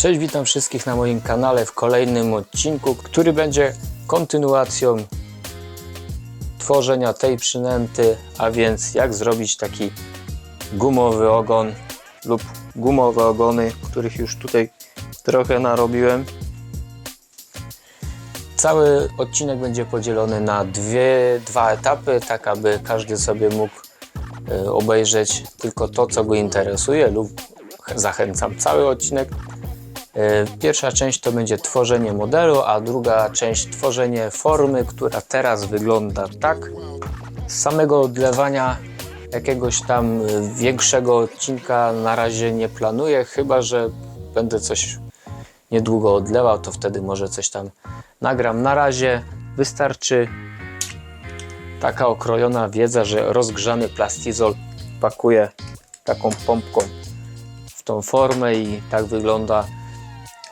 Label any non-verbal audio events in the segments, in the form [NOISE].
Cześć, witam wszystkich na moim kanale w kolejnym odcinku, który będzie kontynuacją tworzenia tej przynęty, a więc jak zrobić taki gumowy ogon lub gumowe ogony, których już tutaj trochę narobiłem. Cały odcinek będzie podzielony na dwie, dwa etapy, tak aby każdy sobie mógł e, obejrzeć tylko to, co go interesuje lub zachęcam cały odcinek. E, Pierwsza część to będzie tworzenie modelu, a druga część tworzenie formy, która teraz wygląda tak. Z samego odlewania jakiegoś tam e, większego odcinka na razie nie planuję, chyba że będę coś niedługo odlewał, to wtedy może coś tam nagram. Na razie wystarczy taka okrojona wiedza, że rozgrzany plastizol pakuje taką pompką w tą formę i tak wygląda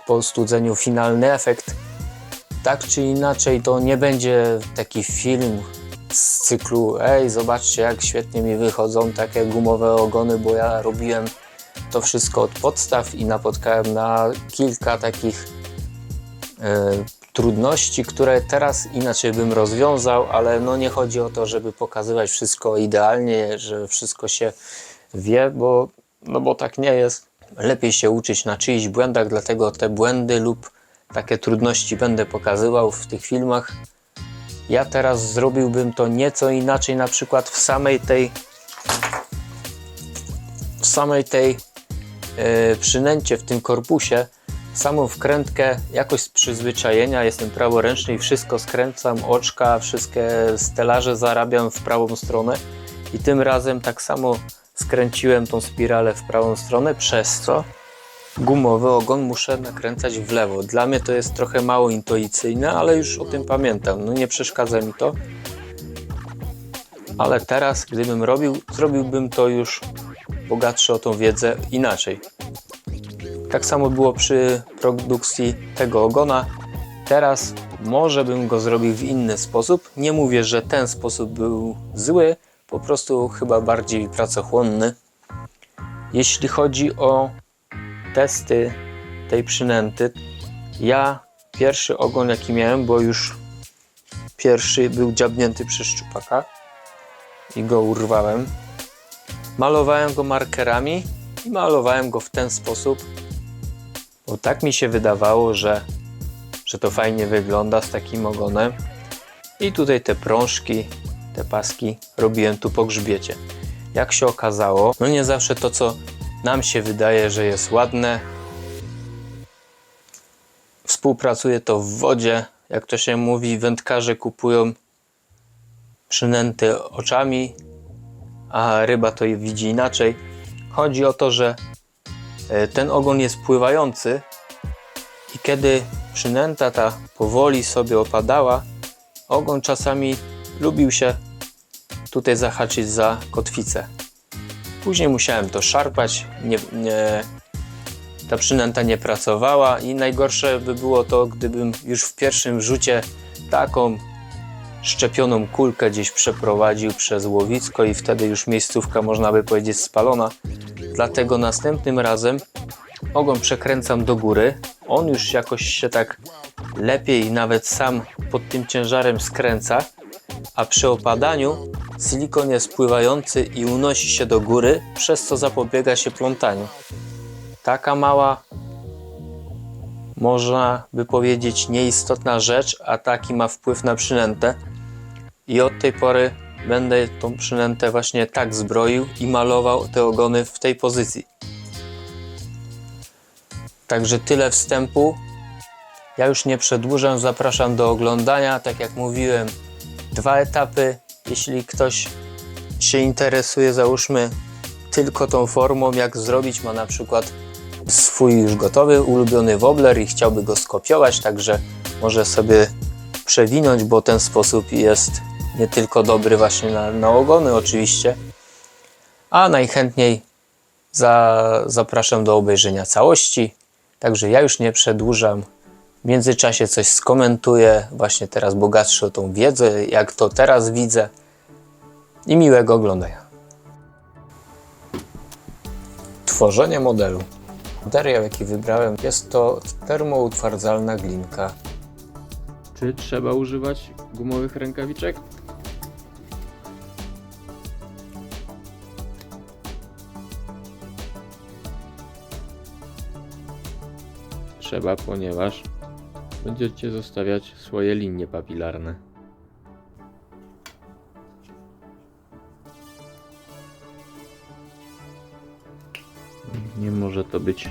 po studzeniu finalny efekt. Tak czy inaczej, to nie będzie taki film z cyklu ej, zobaczcie jak świetnie mi wychodzą takie gumowe ogony, bo ja robiłem to wszystko od podstaw i napotkałem na kilka takich e, trudności, które teraz inaczej bym rozwiązał, ale no nie chodzi o to, żeby pokazywać wszystko idealnie, że wszystko się wie, bo, no bo tak nie jest. Lepiej się uczyć na czyichś błędach, dlatego te błędy lub takie trudności będę pokazywał w tych filmach. Ja teraz zrobiłbym to nieco inaczej, na przykład w samej tej w samej tej e, przynęcie, w tym korpusie, samą wkrętkę jakoś z przyzwyczajenia, jestem praworęczny i wszystko skręcam, oczka, wszystkie stelaże zarabiam w prawą stronę i tym razem tak samo skręciłem tą spiralę w prawą stronę, przez co gumowy ogon muszę nakręcać w lewo. Dla mnie to jest trochę mało intuicyjne, ale już o tym pamiętam, no nie przeszkadza mi to. Ale teraz, gdybym robił, zrobiłbym to już bogatszy o tą wiedzę inaczej. Tak samo było przy produkcji tego ogona. Teraz może bym go zrobił w inny sposób. Nie mówię, że ten sposób był zły, po prostu chyba bardziej pracochłonny. Jeśli chodzi o testy tej przynęty, ja pierwszy ogon jaki miałem, bo już pierwszy był dziabnięty przez szczupaka i go urwałem. Malowałem go markerami i malowałem go w ten sposób, bo tak mi się wydawało, że, że to fajnie wygląda z takim ogonem. I tutaj te prążki, te paski robiłem tu po grzbiecie. Jak się okazało, no nie zawsze to, co nam się wydaje, że jest ładne, współpracuje to w wodzie. Jak to się mówi, wędkarze kupują przynęty oczami, a ryba to je widzi inaczej. Chodzi o to, że e, ten ogon jest pływający i kiedy przynęta ta powoli sobie opadała, ogon czasami lubił się tutaj zahaczyć za kotwicę. Później musiałem to szarpać, nie, nie, ta przynęta nie pracowała i najgorsze by było to, gdybym już w pierwszym rzucie taką szczepioną kulkę gdzieś przeprowadził przez łowisko i wtedy już miejscówka można by powiedzieć spalona. Dlatego następnym razem ogon przekręcam do góry. On już jakoś się tak lepiej nawet sam pod tym ciężarem skręca, a przy opadaniu silikon jest pływający i unosi się do góry, przez co zapobiega się plątaniu. Taka mała można by powiedzieć nieistotna rzecz, a taki ma wpływ na przynętę. I od tej pory będę tą przynętę właśnie tak zbroił i malował te ogony w tej pozycji. Także tyle wstępu. Ja już nie przedłużam, zapraszam do oglądania. Tak jak mówiłem, dwa etapy. Jeśli ktoś się interesuje, załóżmy tylko tą formą, jak zrobić, ma na przykład swój już gotowy, ulubiony wobbler i chciałby go skopiować, także może sobie przewinąć, bo ten sposób jest nie tylko dobry właśnie na, na ogony oczywiście, a najchętniej za, zapraszam do obejrzenia całości. Także ja już nie przedłużam. W międzyczasie coś skomentuję, właśnie teraz bogatszy o tą wiedzę, jak to teraz widzę. I miłego oglądania. Tworzenie modelu. Materiał, jaki wybrałem, jest to termoutwardzalna glinka. Czy trzeba używać gumowych rękawiczek? Trzeba, ponieważ będziecie zostawiać swoje linie papilarne. Nie może to być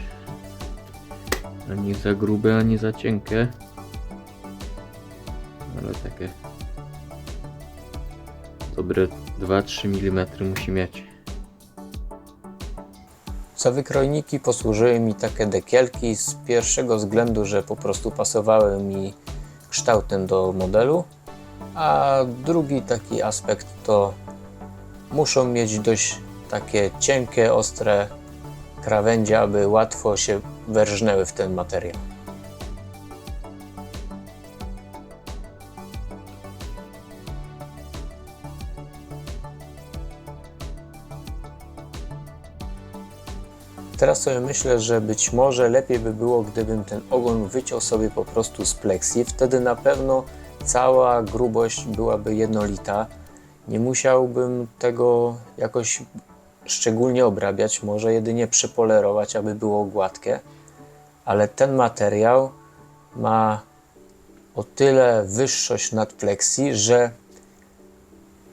ani za grube, ani za cienkie. Ale takie dobre 2-3 mm musi mieć. Za wykrojniki posłużyły mi takie dekielki z pierwszego względu, że po prostu pasowały mi kształtem do modelu, a drugi taki aspekt to muszą mieć dość takie cienkie, ostre krawędzie, aby łatwo się werżnęły w ten materiał. Teraz sobie myślę, że być może lepiej by było, gdybym ten ogon wyciął sobie po prostu z pleksji. Wtedy na pewno cała grubość byłaby jednolita. Nie musiałbym tego jakoś szczególnie obrabiać, może jedynie przepolerować, aby było gładkie. Ale ten materiał ma o tyle wyższość nad pleksji, że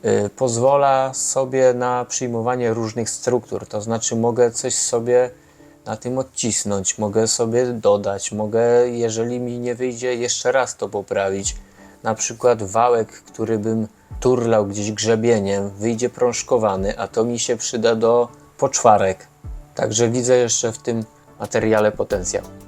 y, pozwala sobie na przyjmowanie różnych struktur. To znaczy, mogę coś sobie na tym odcisnąć, mogę sobie dodać, mogę, jeżeli mi nie wyjdzie, jeszcze raz to poprawić. Na przykład wałek, który bym turlał gdzieś grzebieniem, wyjdzie prążkowany, a to mi się przyda do poczwarek. Także widzę jeszcze w tym materiale potencjał.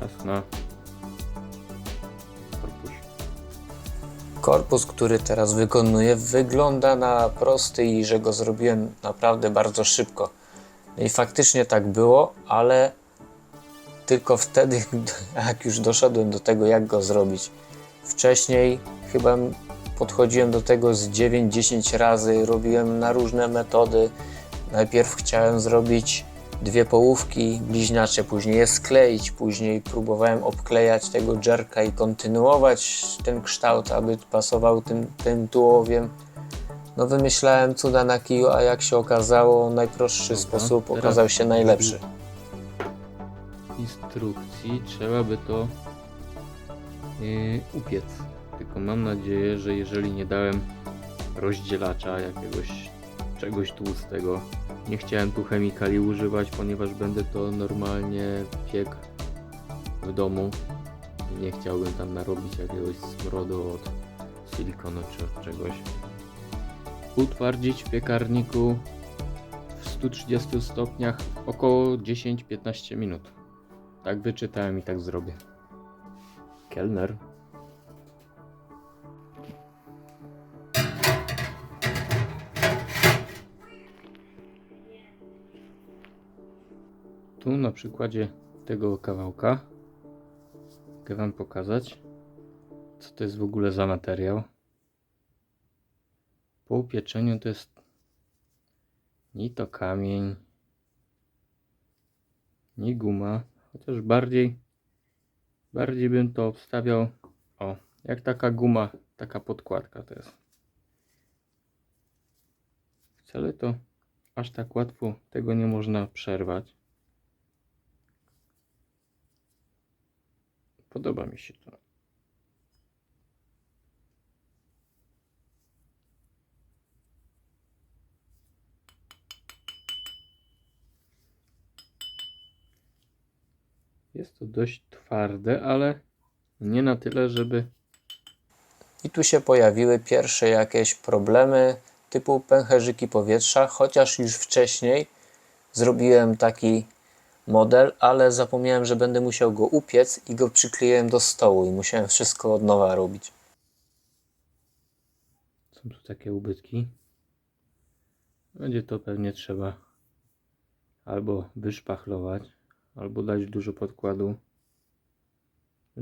Czas na korpus. Korpus, który teraz wykonuję, wygląda na prosty i że go zrobiłem naprawdę bardzo szybko. No i faktycznie tak było, ale tylko wtedy, [LAUGHS] jak już doszedłem do tego, jak go zrobić. Wcześniej chyba podchodziłem do tego z 9-10 razy, robiłem na różne metody. Najpierw chciałem zrobić dwie połówki bliźniacze, później je skleić, później próbowałem obklejać tego dżerka i kontynuować ten kształt, aby pasował tym, tym tułowiem. No wymyślałem cuda na kiju, a jak się okazało, najprostszy Dobra, sposób teraz okazał się najlepszy. instrukcji trzeba by to yy, upiec. Tylko mam nadzieję, że jeżeli nie dałem rozdzielacza jakiegoś czegoś tłustego, nie chciałem tu chemikali używać, ponieważ będę to normalnie piekł w domu. Nie chciałbym tam narobić jakiegoś smrodu od silikonu czy od czegoś. Utwardzić w piekarniku w 130 stopniach około 10-15 minut. Tak wyczytałem i tak zrobię. Kelner. Tu na przykładzie tego kawałka mogę Wam pokazać, co to jest w ogóle za materiał. Po upieczeniu to jest ni to kamień, ni guma, chociaż bardziej bardziej bym to obstawiał o, jak taka guma, taka podkładka to jest. Wcale to aż tak łatwo tego nie można przerwać. Podoba mi się to. Jest to dość twarde, ale nie na tyle, żeby I tu się pojawiły pierwsze jakieś problemy typu pęcherzyki powietrza, chociaż już wcześniej zrobiłem taki model, ale zapomniałem, że będę musiał go upiec i go przykleiłem do stołu i musiałem wszystko od nowa robić. są tu takie ubytki. Będzie to pewnie trzeba albo wyszpachlować, albo dać dużo podkładu.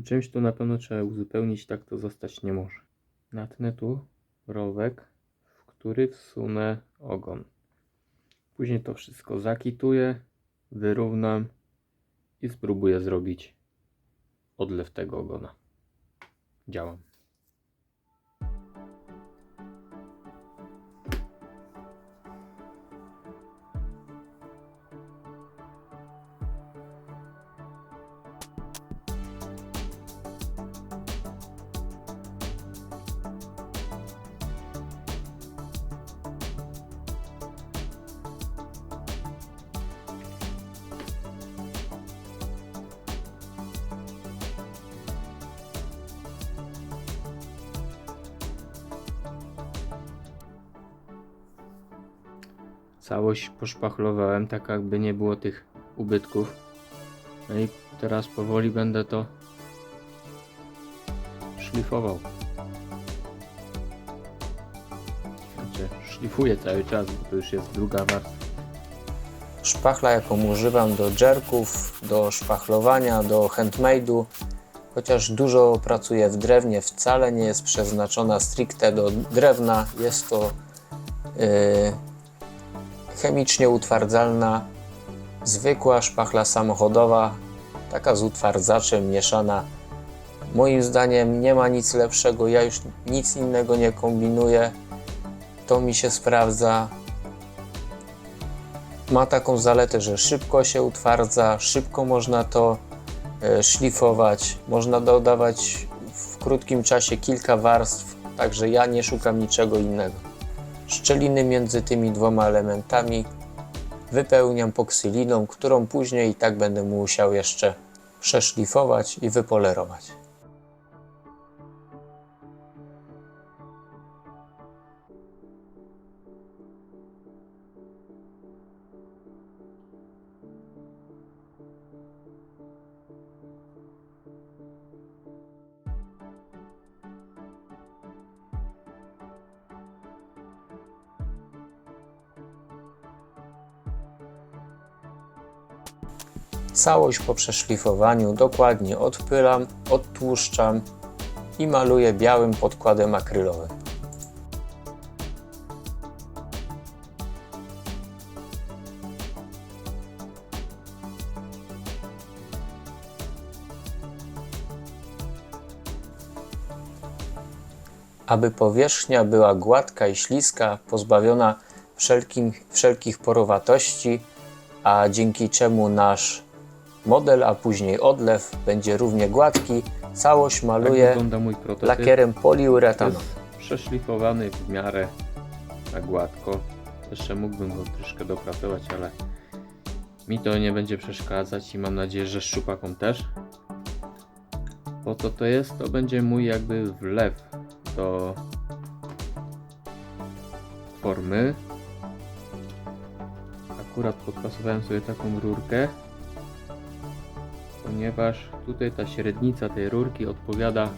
Czymś tu na pewno trzeba uzupełnić, tak to zostać nie może. Natnę tu rowek, w który wsunę ogon. Później to wszystko zakituję, wyrównam i spróbuję zrobić odlew tego ogona. Działam. Całość poszpachlowałem, tak jakby nie było tych ubytków. No i teraz powoli będę to szlifował. Znaczy, szlifuję cały czas, bo to już jest druga warstwa. Szpachla, jaką używam do dżerków, do szpachlowania, do handmade'u, chociaż dużo pracuję w drewnie, wcale nie jest przeznaczona stricte do drewna. Jest to yy, chemicznie utwardzalna, zwykła szpachla samochodowa, taka z utwardzaczem mieszana. Moim zdaniem nie ma nic lepszego, ja już nic innego nie kombinuję. To mi się sprawdza. Ma taką zaletę, że szybko się utwardza, szybko można to e, szlifować, można dodawać w krótkim czasie kilka warstw, także ja nie szukam niczego innego. Szczeliny między tymi dwoma elementami wypełniam poksyliną, którą później i tak będę musiał jeszcze przeszlifować i wypolerować. Całość po przeszlifowaniu dokładnie odpylam, odtłuszczam i maluję białym podkładem akrylowym. Aby powierzchnia była gładka i śliska, pozbawiona wszelkich porowatości, a dzięki czemu nasz model, a później odlew będzie równie gładki, całość Tak maluję prototyp. lakierem poliuretaną. Jest przeszlifowany w miarę tak gładko. Jeszcze mógłbym go troszkę dopracować, ale mi to nie będzie przeszkadzać i mam nadzieję, że szczupakom też. Po co to jest? To będzie mój jakby wlew do formy. Akurat podpasowałem sobie taką rurkę, ponieważ tutaj ta średnica tej rurki odpowiada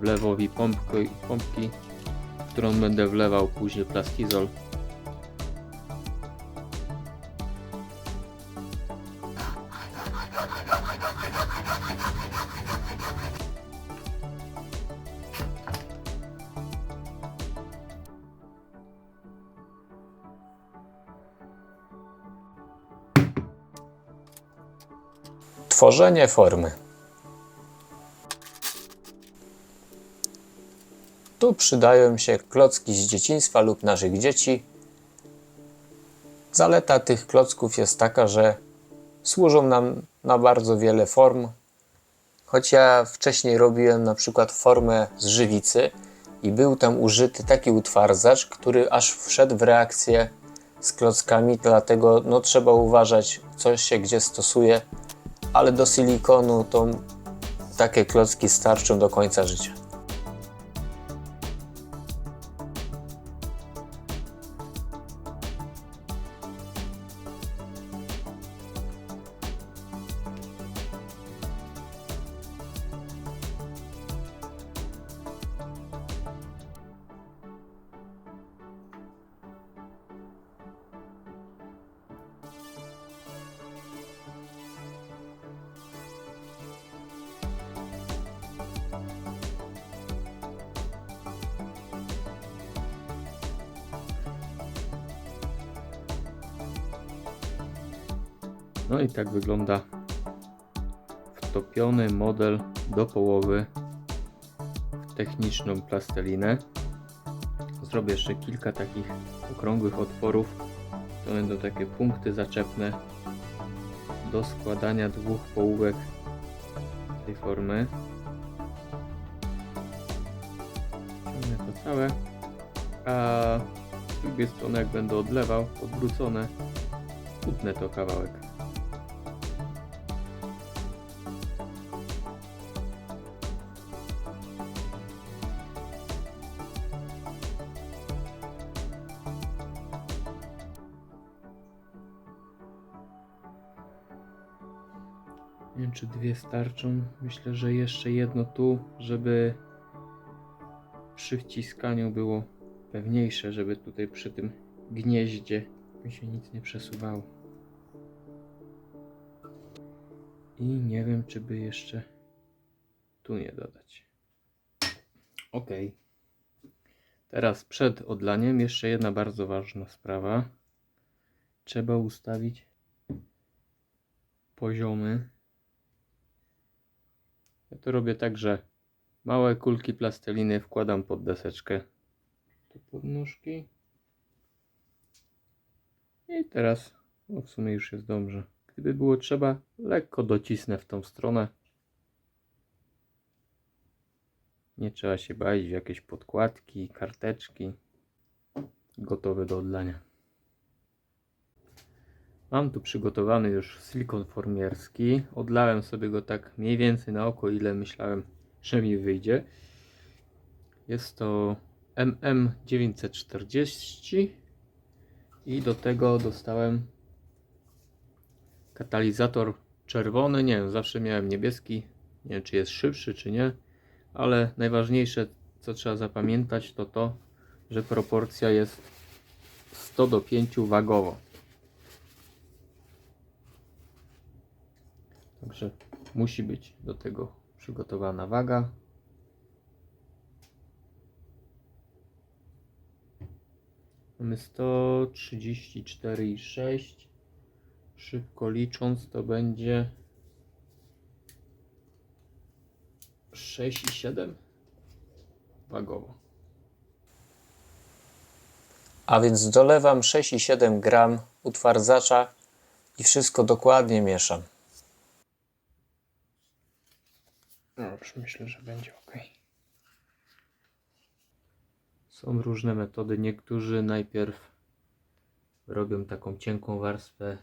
wlewowi pompki, pompki którą będę wlewał później plastizol. Tworzenie formy. Tu przydają się klocki z dzieciństwa lub naszych dzieci. Zaleta tych klocków jest taka, że służą nam na bardzo wiele form. Choć ja wcześniej robiłem na przykład formę z żywicy i był tam użyty taki utwardzacz, który aż wszedł w reakcję z klockami, dlatego no, trzeba uważać, co się gdzie stosuje, ale do silikonu to takie klocki starczą do końca życia. No i tak wygląda wtopiony model do połowy w techniczną plastelinę. Zrobię jeszcze kilka takich okrągłych otworów. To będą takie punkty zaczepne do składania dwóch połówek tej formy. Ciągnę to całe, a z drugiej strony jak będę odlewał, odwrócone, utnę to kawałek. Nie wiem, czy dwie starczą. Myślę, że jeszcze jedno tu, żeby przy wciskaniu było pewniejsze, żeby tutaj przy tym gnieździe mi się nic nie przesuwało. I nie wiem, czy by jeszcze tu nie dodać. Ok. Teraz przed odlaniem jeszcze jedna bardzo ważna sprawa. Trzeba ustawić poziomy ja to robię tak, że małe kulki plasteliny wkładam pod deseczkę. Tu pod nóżki. I teraz no w sumie już jest dobrze. Gdyby było trzeba, lekko docisnę w tą stronę. Nie trzeba się bawić w jakieś podkładki, karteczki. Gotowy do odlania. Mam tu przygotowany już silikon formierski. Odlałem sobie go tak mniej więcej na oko, ile myślałem, że mi wyjdzie. Jest to MM940 i do tego dostałem katalizator czerwony. Nie wiem, zawsze miałem niebieski. Nie wiem, czy jest szybszy, czy nie, ale najważniejsze, co trzeba zapamiętać, to to, że proporcja jest 100 do 5 wagowo. Także musi być do tego przygotowana waga. Mamy 134,6. Szybko licząc to będzie 6,7 wagowo. A więc dolewam 6,7 gram utwardzacza i wszystko dokładnie mieszam. No myślę, że będzie ok. Są różne metody. Niektórzy najpierw robią taką cienką warstwę,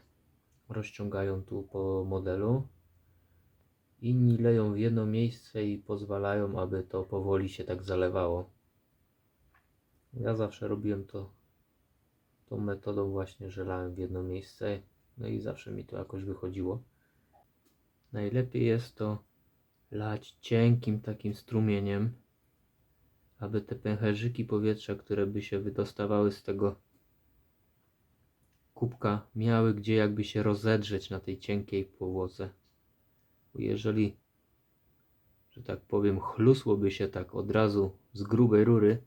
rozciągają tu po modelu. Inni leją w jedno miejsce i pozwalają, aby to powoli się tak zalewało. Ja zawsze robiłem to tą metodą właśnie, że lałem w jedno miejsce. No i zawsze mi to jakoś wychodziło. Najlepiej jest to lać cienkim takim strumieniem, aby te pęcherzyki powietrza, które by się wydostawały z tego kubka, miały gdzie jakby się rozedrzeć na tej cienkiej powłoce. Bo jeżeli, że tak powiem, chlusłoby się tak od razu z grubej rury,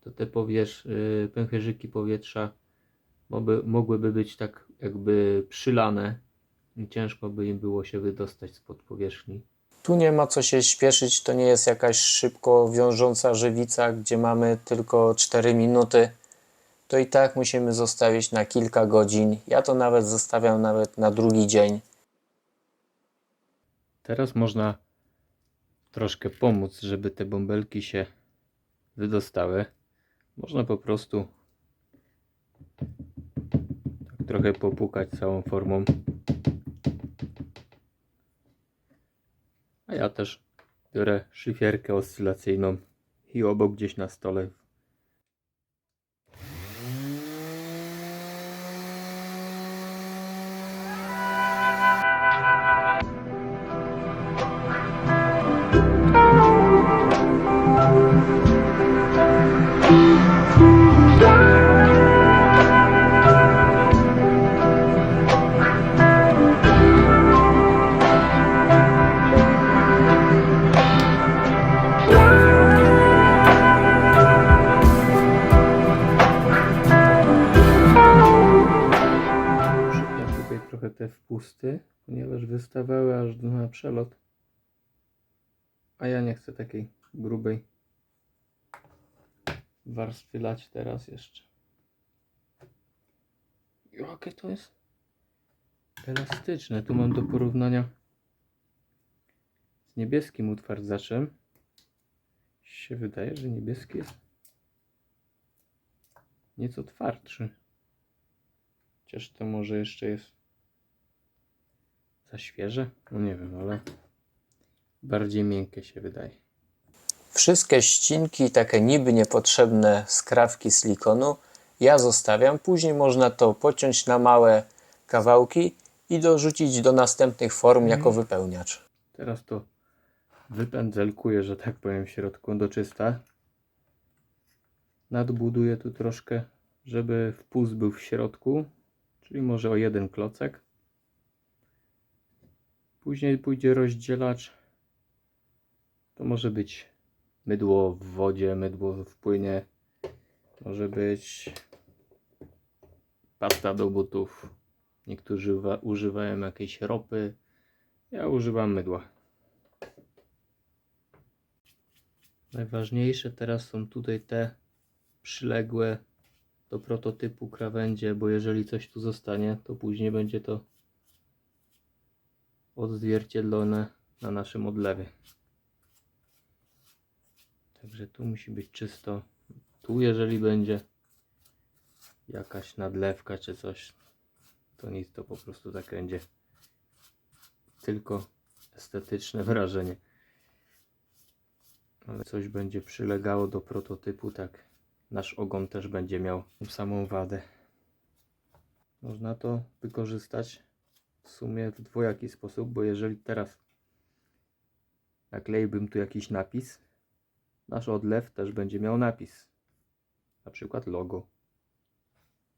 to te powierz, yy, pęcherzyki powietrza mogły, mogłyby być tak jakby przylane i ciężko by im było się wydostać spod powierzchni. Tu nie ma co się śpieszyć, to nie jest jakaś szybko wiążąca żywica, gdzie mamy tylko 4 minuty. To i tak musimy zostawić na kilka godzin. Ja to nawet zostawiam nawet na drugi dzień. Teraz można troszkę pomóc, żeby te bąbelki się wydostały. Można po prostu tak trochę popukać całą formą. A ja też biorę szyfierkę oscylacyjną i obok gdzieś na stole wpusty, ponieważ wystawały aż na przelot. A ja nie chcę takiej grubej warstwy lać teraz jeszcze. Jakie to jest elastyczne. Tu mam do porównania z niebieskim utwardzaczem. Się wydaje, że niebieski jest nieco twardszy. Chociaż to może jeszcze jest za świeże? No nie wiem, ale bardziej miękkie się wydaje. Wszystkie ścinki, takie niby niepotrzebne skrawki silikonu, ja zostawiam. Później można to pociąć na małe kawałki i dorzucić do następnych form jako wypełniacz. Teraz to wypędzelkuję, że tak powiem, w środku do czysta. Nadbuduję tu troszkę, żeby wpust był w środku, czyli może o jeden klocek. Później pójdzie rozdzielacz. To może być mydło w wodzie, mydło w płynie. Może być pasta do butów. Niektórzy używa- używają jakiejś ropy. Ja używam mydła. Najważniejsze teraz są tutaj te przyległe do prototypu krawędzie, bo jeżeli coś tu zostanie, to później będzie to odzwierciedlone na naszym odlewie. Także tu musi być czysto. Tu jeżeli będzie jakaś nadlewka czy coś, to nic, to po prostu tak będzie tylko estetyczne [LAUGHS] wrażenie. Ale coś będzie przylegało do prototypu, tak nasz ogon też będzie miał tą samą wadę. Można to wykorzystać w sumie w dwojaki sposób, bo jeżeli teraz nakleiłbym tu jakiś napis, nasz odlew też będzie miał napis. Na przykład logo.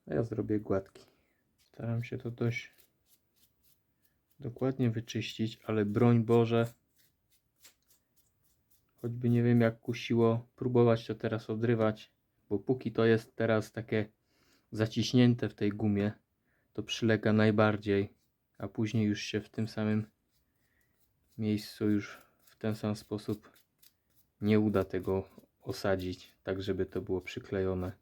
A ja zrobię gładki. Staram się to dość dokładnie wyczyścić, ale broń Boże, choćby nie wiem jak kusiło próbować to teraz odrywać, bo póki to jest teraz takie zaciśnięte w tej gumie, to przylega najbardziej, a później już się w tym samym miejscu już w ten sam sposób nie uda tego osadzić, tak żeby to było przyklejone.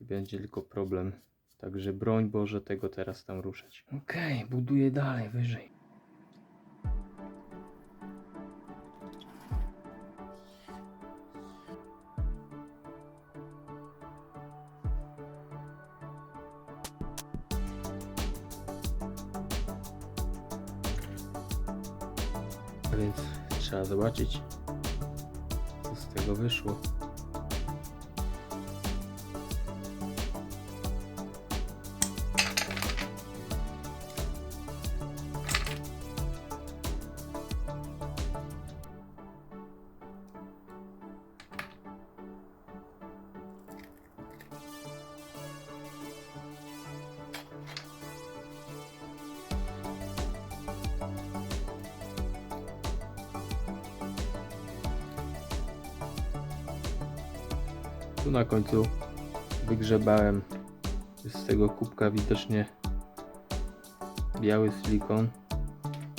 Będzie tylko problem. Także broń Boże tego teraz tam ruszać. Okej, buduję dalej, wyżej. Więc trzeba zobaczyć, co z tego wyszło. Na końcu wygrzebałem z tego kubka widocznie biały silikon.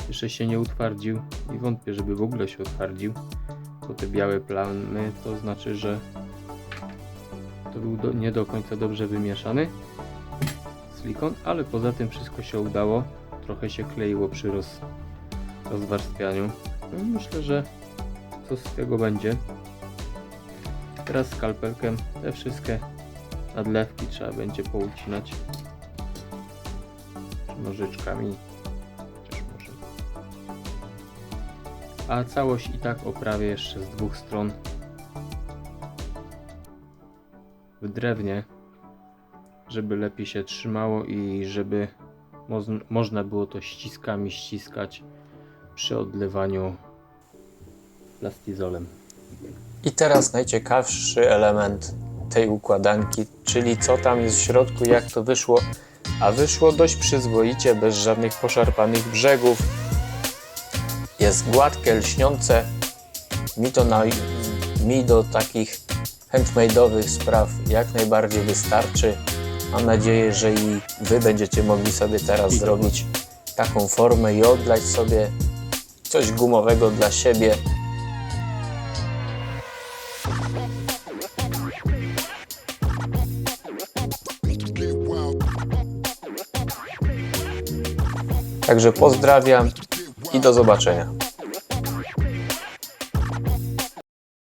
Jeszcze się nie utwardził i wątpię, żeby w ogóle się utwardził, bo te białe plamy to znaczy, że to był do, nie do końca dobrze wymieszany silikon, ale poza tym wszystko się udało. Trochę się kleiło przy roz, rozwarstwianiu. No, myślę, że coś z tego będzie. Teraz skalpelkiem te wszystkie nadlewki trzeba będzie poucinać. Nożyczkami. Chociaż może. A całość i tak oprawię jeszcze z dwóch stron. W drewnie. Żeby lepiej się trzymało i żeby moz- można było to ściskami ściskać przy odlewaniu plastizolem. I teraz najciekawszy element tej układanki, czyli co tam jest w środku, jak to wyszło. A wyszło dość przyzwoicie, bez żadnych poszarpanych brzegów. Jest gładkie, lśniące. Mi to na, mi do takich handmade'owych spraw jak najbardziej wystarczy. Mam nadzieję, że i Wy będziecie mogli sobie teraz zrobić taką formę i odlać sobie coś gumowego dla siebie. Także pozdrawiam i do zobaczenia.